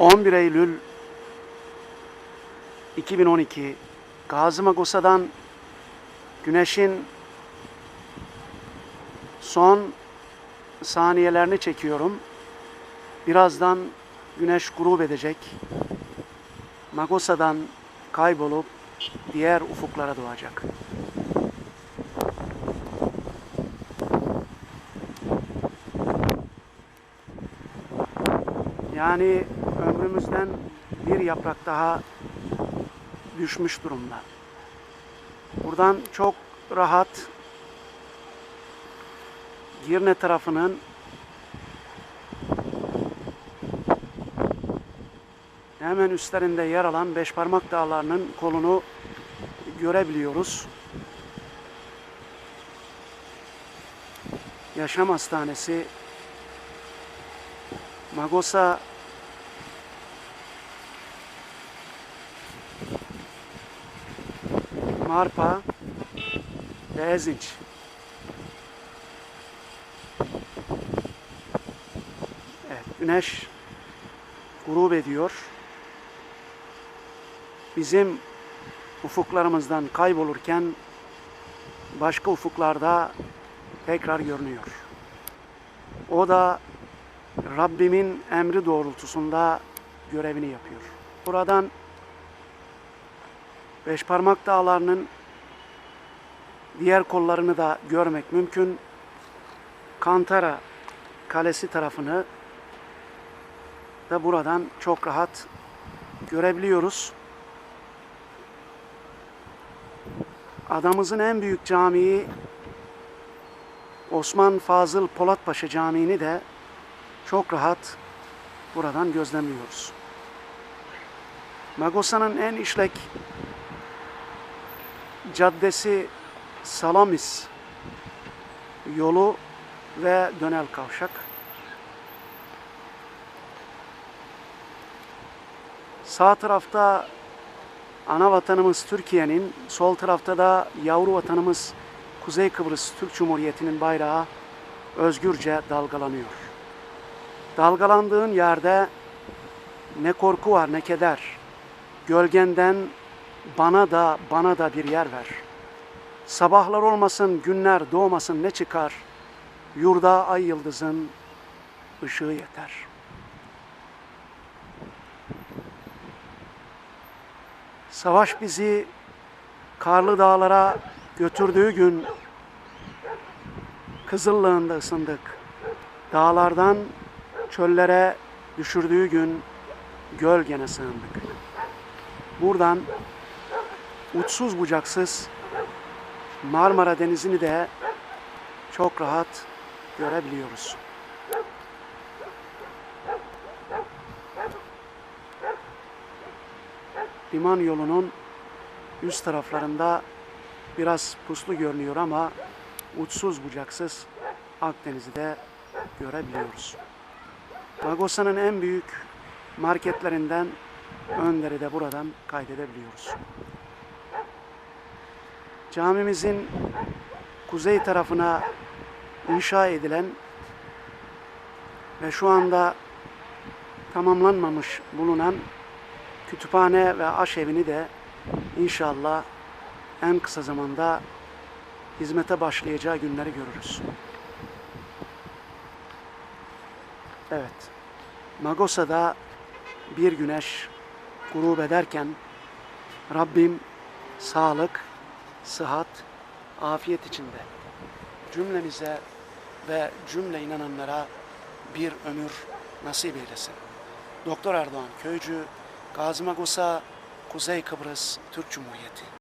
11 Eylül 2012 Gazi Magosa'dan güneşin son saniyelerini çekiyorum. Birazdan güneş grup edecek. Magosa'dan kaybolup diğer ufuklara doğacak. Yani ömrümüzden bir yaprak daha düşmüş durumda. Buradan çok rahat Girne tarafının hemen üstlerinde yer alan Beşparmak Dağları'nın kolunu görebiliyoruz. Yaşam Hastanesi Magosa Marpa ve. Evet, güneş grup ediyor. Bizim ufuklarımızdan kaybolurken başka ufuklarda tekrar görünüyor. O da Rabbimin emri doğrultusunda görevini yapıyor. Buradan Beşparmak Dağları'nın diğer kollarını da görmek mümkün. Kantara Kalesi tarafını da buradan çok rahat görebiliyoruz. Adamızın en büyük camii Osman Fazıl Polatpaşa Camii'ni de çok rahat buradan gözlemliyoruz. Magosa'nın en işlek caddesi Salamis yolu ve dönel kavşak. Sağ tarafta ana vatanımız Türkiye'nin, sol tarafta da yavru vatanımız Kuzey Kıbrıs Türk Cumhuriyeti'nin bayrağı özgürce dalgalanıyor. Dalgalandığın yerde ne korku var ne keder. Gölgenden bana da bana da bir yer ver. Sabahlar olmasın, günler doğmasın ne çıkar? Yurda ay yıldızın ışığı yeter. Savaş bizi karlı dağlara götürdüğü gün Kızıllığında ısındık. Dağlardan çöllere düşürdüğü gün gölgene sığındık. Buradan uçsuz bucaksız Marmara Denizi'ni de çok rahat görebiliyoruz. Liman yolunun üst taraflarında biraz puslu görünüyor ama uçsuz bucaksız Akdeniz'i de görebiliyoruz. Magosa'nın en büyük marketlerinden Önder'i de buradan kaydedebiliyoruz. Camimizin kuzey tarafına inşa edilen ve şu anda tamamlanmamış bulunan kütüphane ve aşevini de inşallah en kısa zamanda hizmete başlayacağı günleri görürüz. Evet. Magosa'da bir güneş grup ederken Rabbim sağlık, sıhhat, afiyet içinde cümlemize ve cümle inananlara bir ömür nasip eylesin. Doktor Erdoğan Köycü, Gazi Magosa, Kuzey Kıbrıs Türk Cumhuriyeti.